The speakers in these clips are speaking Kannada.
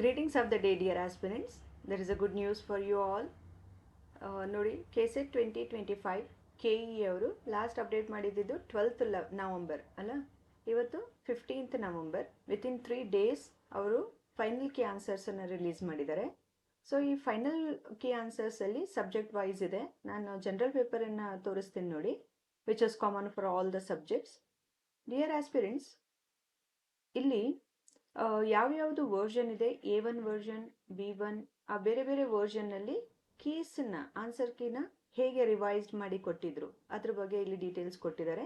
Greetings of the day dear aspirants There is a good news for you all ನೋಡಿ ನೋಡಿ KSET twenty twenty five K E ಅವರು ಲಾಸ್ಟ್ ಅಪ್ಡೇಟ್ ಮಾಡಿದ್ದು ಟ್ವೆಲ್ತ್ ಲವ್ ನವಂಬರ್ ಅಲ್ಲ? ಇವತ್ತು fifteenth November within three days ಅವರು ಫೈನಲ್ ಕಿ ಆನ್ಸರ್ಸನ್ನು ರಿಲೀಸ್ ಮಾಡಿದ್ದಾರೆ. ಸೊ ಈ ಫೈನಲ್ ಕಿ ಆನ್ಸರ್ಸಲ್ಲಿ ಸಬ್ಜೆಕ್ಟ್ ವೈಸ್ ಇದೆ. ನಾನು ಜನರಲ್ ಪೇಪರನ್ನು ತೋರಿಸ್ತೀನಿ ನೋಡಿ which is common for all the subjects dear aspirants ಇಲ್ಲಿ ಯಾವ್ಯಾವುದು ವರ್ಷನ್ ಇದೆ? A one version B one ಆ, ಬೇರೆ ಬೇರೆ ವರ್ಷನ್ನಲ್ಲಿ ಕೀಸನ್ನ ಆನ್ಸರ್ ಕೀನ ಹೇಗೆ ರಿವೈಸ್ಡ್ ಮಾಡಿ ಕೊಟ್ಟಿದ್ರು? ಅದ್ರ ಬಗ್ಗೆ ಇಲ್ಲಿ ಡೀಟೇಲ್ಸ್ ಕೊಟ್ಟಿದ್ದಾರೆ.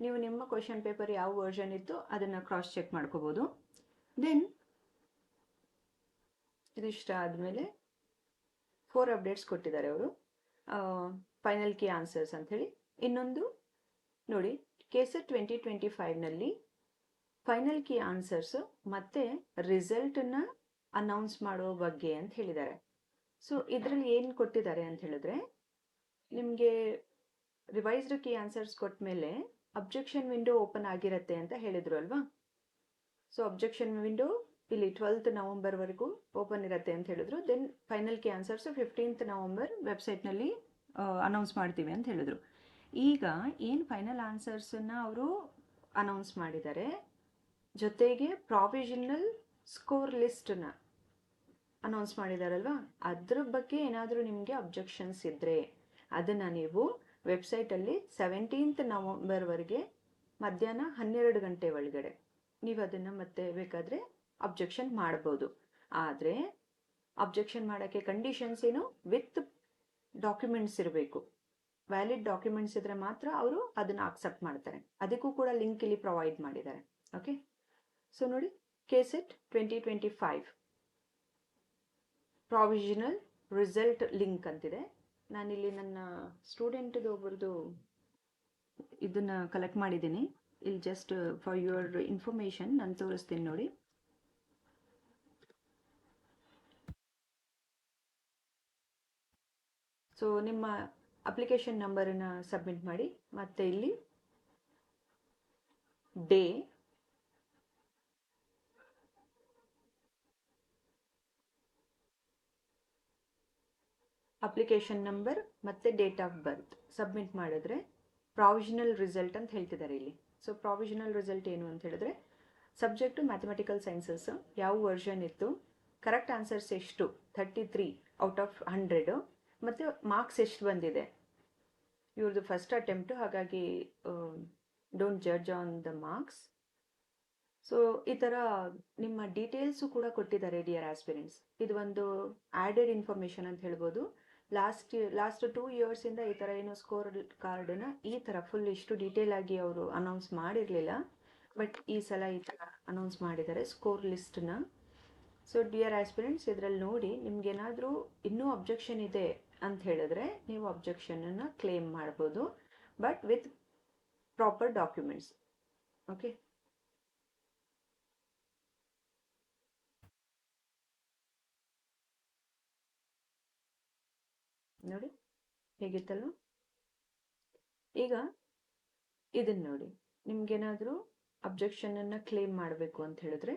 ನೀವು ನಿಮ್ಮ ಕ್ವಶನ್ ಪೇಪರ್ ಯಾವ ವರ್ಷನ್ ಇತ್ತು ಅದನ್ನ ಕ್ರಾಸ್ ಚೆಕ್ ಮಾಡ್ಕೋಬಹುದು ದೆನ್ ಇದಿಷ್ಟ ಆದಮೇಲೆ ಫೋರ್ ಅಪ್ಡೇಟ್ಸ್ ಕೊಟ್ಟಿದ್ದಾರೆ ಅವರು. ಫೈನಲ್ ಕೀ ಆನ್ಸರ್ಸ್ ಅಂಥೇಳಿ. ಇನ್ನೊಂದು, ನೋಡಿ ಕೇಸರ್ ಟ್ವೆಂಟಿ ಟ್ವೆಂಟಿ ಫೈವ್ನಲ್ಲಿ ಫೈನಲ್ ಕೀ ಆನ್ಸರ್ಸ್ ಮತ್ತೆ ರಿಸಲ್ಟನ್ನ ಅನೌನ್ಸ್ ಮಾಡೋ ಬಗ್ಗೆ ಅಂತ ಹೇಳಿದ್ದಾರೆ. ಸೊ ಇದರಲ್ಲಿ ಏನು ಕೊಟ್ಟಿದ್ದಾರೆ ಅಂತ ಹೇಳಿದ್ರೆ, ನಿಮಗೆ ರಿವೈಸ್ಡ್ ಕೀ ಆನ್ಸರ್ಸ್ ಕೊಟ್ಟ ಮೇಲೆ ಅಬ್ಜೆಕ್ಷನ್ ವಿಂಡೋ ಓಪನ್ ಆಗಿರತ್ತೆ ಅಂತ ಹೇಳಿದ್ರು ಅಲ್ವಾ? ಸೊ ಅಬ್ಜೆಕ್ಷನ್ ವಿಂಡೋ ಇಲ್ಲಿ ಟ್ವೆಲ್ತ್ ನವಂಬರ್ವರೆಗೂ ಓಪನ್ ಇರುತ್ತೆ ಅಂತ ಹೇಳಿದ್ರು. Then final key answers fifteenth November ವೆಬ್ಸೈಟ್ನಲ್ಲಿ ಅನೌನ್ಸ್ ಮಾಡ್ತೀವಿ ಅಂತ ಹೇಳಿದ್ರು. ಈಗ ಏನು ಫೈನಲ್ ಆನ್ಸರ್ಸನ್ನು ಅವರು ಅನೌನ್ಸ್ ಮಾಡಿದ್ದಾರೆ? ಜೊತೆಗೆ ಪ್ರಾವಿಷನಲ್ ಸ್ಕೋರ್ ಲಿಸ್ಟನ್ನ ಅನೌನ್ಸ್ ಮಾಡಿದಾರಲ್ವಾ? ಅದ್ರ ಬಗ್ಗೆ ಏನಾದರೂ ನಿಮಗೆ ಅಬ್ಜೆಕ್ಷನ್ಸ್ ಇದ್ದರೆ ಅದನ್ನು ನೀವು ವೆಬ್ಸೈಟಲ್ಲಿ ಸೆವೆಂಟೀನ್ತ್ ನವಂಬರ್ವರೆಗೆ ಮಧ್ಯಾಹ್ನ ಹನ್ನೆರಡು ಗಂಟೆ ಒಳಗಡೆ ನೀವು ಅದನ್ನು ಮತ್ತೆ ಬೇಕಾದರೆ ಅಬ್ಜೆಕ್ಷನ್ ಮಾಡ್ಬೋದು. ಆದರೆ ಅಬ್ಜೆಕ್ಷನ್ ಮಾಡೋಕ್ಕೆ ಕಂಡೀಷನ್ಸ್ ಏನು? ವಿತ್ ಡಾಕ್ಯುಮೆಂಟ್ಸ್ ಇರಬೇಕು. ವ್ಯಾಲಿಡ್ ಡಾಕ್ಯುಮೆಂಟ್ಸ್ ಇದ್ರೆ ಮಾತ್ರ ಅವರು ಅದನ್ನು ಅಕ್ಸೆಪ್ಟ್ ಮಾಡ್ತಾರೆ. ಅದಕ್ಕೂ ಕೂಡ ಲಿಂಕ್ ಇಲ್ಲಿ ಪ್ರೊವೈಡ್ ಮಾಡಿದ್ದಾರೆ. ಓಕೆ ಸೊ ನೋಡಿ KSET twenty twenty five provisional result link ಅಂತಿದೆ. ನಾನಿಲ್ಲಿ ನನ್ನ ಸ್ಟೂಡೆಂಟ್ದು ಒಬ್ಬರದು ಇದನ್ನ ಕಲೆಕ್ಟ್ ಮಾಡಿದ್ದೀನಿ. ಇಲ್ಲಿ ಜಸ್ಟ್ ಫಾರ್ ಯುವರ್ ಇನ್ಫಾರ್ಮೇಶನ್ ನಾನು ತೋರಿಸ್ತೀನಿ ನೋಡಿ. ಸೊ ನಿಮ್ಮ ಅಪ್ಲಿಕೇಶನ್ ನಂಬರನ್ನು ಸಬ್ಮಿಟ್ ಮಾಡಿ. ಮತ್ತೆ ಇಲ್ಲಿ ಡೇ ಅಪ್ಲಿಕೇಶನ್ ನಂಬರ್ ಮತ್ತು ಡೇಟ್ ಆಫ್ ಬರ್ತ್ ಸಬ್ಮಿಟ್ ಮಾಡಿದ್ರೆ ಪ್ರಾವಿಷನಲ್ ರಿಸಲ್ಟ್ ಅಂತ ಹೇಳ್ತಿದ್ದಾರೆ ಇಲ್ಲಿ. ಸೊ ಪ್ರಾವಿಷನಲ್ ರಿಸಲ್ಟ್ ಏನು ಅಂತ ಹೇಳಿದ್ರೆ ಸಬ್ಜೆಕ್ಟು ಮ್ಯಾಥಮೆಟಿಕಲ್ ಸೈನ್ಸಸ್ ಯಾವ ವರ್ಷನ್ ಇತ್ತು ಕರೆಕ್ಟ್ ಆನ್ಸರ್ಸ್ ಎಷ್ಟು thirty three out of hundred ಮತ್ತು ಮಾರ್ಕ್ಸ್ ಎಷ್ಟು ಬಂದಿದೆ. ಇವ್ರದ್ದು ಫಸ್ಟ್ ಅಟೆಂಪ್ಟು ಹಾಗಾಗಿ don't judge on the marks so ಈ ಥರ ನಿಮ್ಮ ಡೀಟೇಲ್ಸು ಕೂಡ ಕೊಟ್ಟಿದ್ದಾರೆ ಡಿಯರ್ ಆಸ್ಪಿರೆಂಟ್ಸ್ ಇದು ಒಂದು ಆ್ಯಡೆಡ್ ಇನ್ಫಾರ್ಮೇಷನ್ ಅಂತ ಹೇಳ್ಬೋದು. ಲಾಸ್ಟ್ ಲಾಸ್ಟ್ ಟೂ ಇಯರ್ಸಿಂದ ಈ ಥರ ಏನು ಸ್ಕೋರ್ ಕಾರ್ಡನ್ನ ಈ ಥರ ಫುಲ್ ಇಷ್ಟು ಡೀಟೇಲ್ ಆಗಿ ಅವರು ಅನೌನ್ಸ್ ಮಾಡಿರಲಿಲ್ಲ. ಬಟ್ ಈ ಸಲ ಈ ಥರ ಅನೌನ್ಸ್ ಮಾಡಿದ್ದಾರೆ ಸ್ಕೋರ್ ಲಿಸ್ಟನ್ನ ಸೊ ಡಿಯರ್ ಆಸ್ಪಿರೆಂಟ್ಸ್ ಇದರಲ್ಲಿ ನೋಡಿ ನಿಮ್ಗೇನಾದರೂ ಇನ್ನೂ ಅಬ್ಜೆಕ್ಷನ್ ಇದೆ ಅಂತ ಹೇಳಿದ್ರೆ ನೀವು ಅಬ್ಜೆಕ್ಷನನ್ನು ಕ್ಲೇಮ್ ಮಾಡ್ಬೋದು. But with proper documents okay ನೋಡಿ, ಹೇಗಿತ್ತಲ್ವ? ಈಗ ಇದನ್ನ ನೋಡಿ. ನಿಮ್ಗೇನಾದರೂ ಅನ್ನ ಕ್ಲೇಮ್ ಮಾಡಬೇಕು ಅಂತ ಹೇಳಿದ್ರೆ,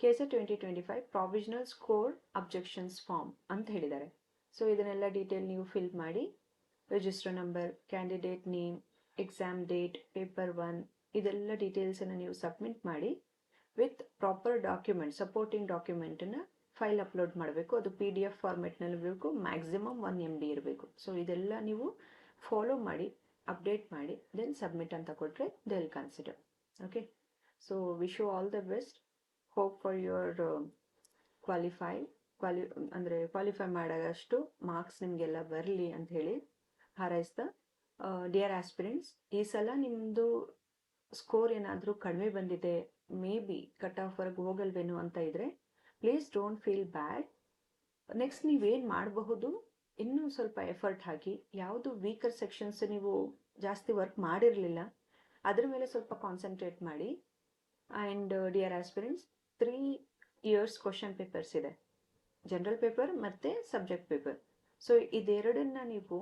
KSET twenty twenty five provisional score objections form ಅಂತ ಹೇಳಿದ್ದಾರೆ. ಸೊ ಇದನ್ನೆಲ್ಲ ಡೀಟೇಲ್ ನೀವು ಫಿಲ್ ಮಾಡಿ register number candidate name exam date paper one ಇದೆಲ್ಲ ಡೀಟೇಲ್ಸನ್ನು ನೀವು ಸಬ್ಮಿಟ್ ಮಾಡಿ ವಿತ್ ಪ್ರಾಪರ್ ಡಾಕ್ಯುಮೆಂಟ್ ಸಪೋರ್ಟಿಂಗ್ ಡಾಕ್ಯುಮೆಂಟನ್ನು ಫೈಲ್ ಅಪ್ಲೋಡ್ ಮಾಡಬೇಕು. ಅದು ಪಿ ಡಿ ಎಫ್ ಫಾರ್ಮೆಟ್ನಲ್ಲಿ ಇರಬೇಕು. ಮ್ಯಾಕ್ಸಿಮಮ್ ಒನ್ ಎಂ ಡಿ ಇರಬೇಕು. ಸೊ ಇದೆಲ್ಲ ನೀವು ಫಾಲೋ ಮಾಡಿ ಅಪ್ಡೇಟ್ ಮಾಡಿ ದೆನ್ ಸಬ್ಮಿಟ್ ಅಂತ ಕೊಟ್ಟರೆ they will consider okay so wish you all the best hope for your qualify quali ಅಂದರೆ ಕ್ವಾಲಿಫೈ ಮಾಡೋಷ್ಟು ಮಾರ್ಕ್ಸ್ ನಿಮಗೆಲ್ಲ ಬರಲಿ ಅಂತ ಹೇಳಿ ಹಾರೈಸ್ತಾ ಡಿಯರ್ ಆಸ್ಪಿರೆಂಟ್ಸ್ ಈ ಸಲ ನಿಮ್ಮದು ಸ್ಕೋರ್ ಏನಾದರೂ ಕಡಿಮೆ ಬಂದಿದೆ ಮೇ ಬಿ ಕಟ್ ಆಫ್ ವರ್ಗೆ ಹೋಗಲ್ವೇನೋ ಅಂತ ಇದ್ರೆ please don't feel bad next ನೀವೇನು ಮಾಡಬಹುದು? ಇನ್ನೂ ಸ್ವಲ್ಪ ಎಫರ್ಟ್ ಹಾಕಿ. ಯಾವುದು ವೀಕರ್ ಸೆಕ್ಷನ್ಸ್ ನೀವು ಜಾಸ್ತಿ ವರ್ಕ್ ಮಾಡಿರಲಿಲ್ಲ. ಅದರ ಮೇಲೆ ಸ್ವಲ್ಪ ಕಾನ್ಸಂಟ್ರೇಟ್ ಮಾಡಿ. And dear aspirants three years question papers ಇದೆ. ಜನರಲ್ ಪೇಪರ್ ಮತ್ತು ಸಬ್ಜೆಕ್ಟ್ ಪೇಪರ್ ಸೊ ಇದೆರಡನ್ನ ನೀವು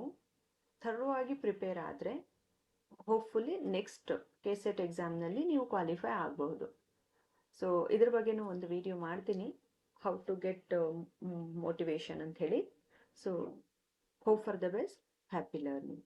ಥರೋ ಆಗಿ ಪ್ರಿಪೇರ್ ಆದರೆ ಹೋಪ್ಫುಲಿ ನೆಕ್ಸ್ಟ್ ಕೆ ಸೆಟ್ ಎಕ್ಸಾಮ್ನಲ್ಲಿ ನೀವು ಕ್ವಾಲಿಫೈ ಆಗಬಹುದು. ಸೊ ಇದ್ರ ಬಗ್ಗೆನೂ ಒಂದು ವಿಡಿಯೋ ಮಾಡ್ತೀನಿ. ಹೌ ಟು ಗೆಟ್ ಮೋಟಿವೇಶನ್ ಅಂತ ಹೇಳಿ so hope for the best happy learning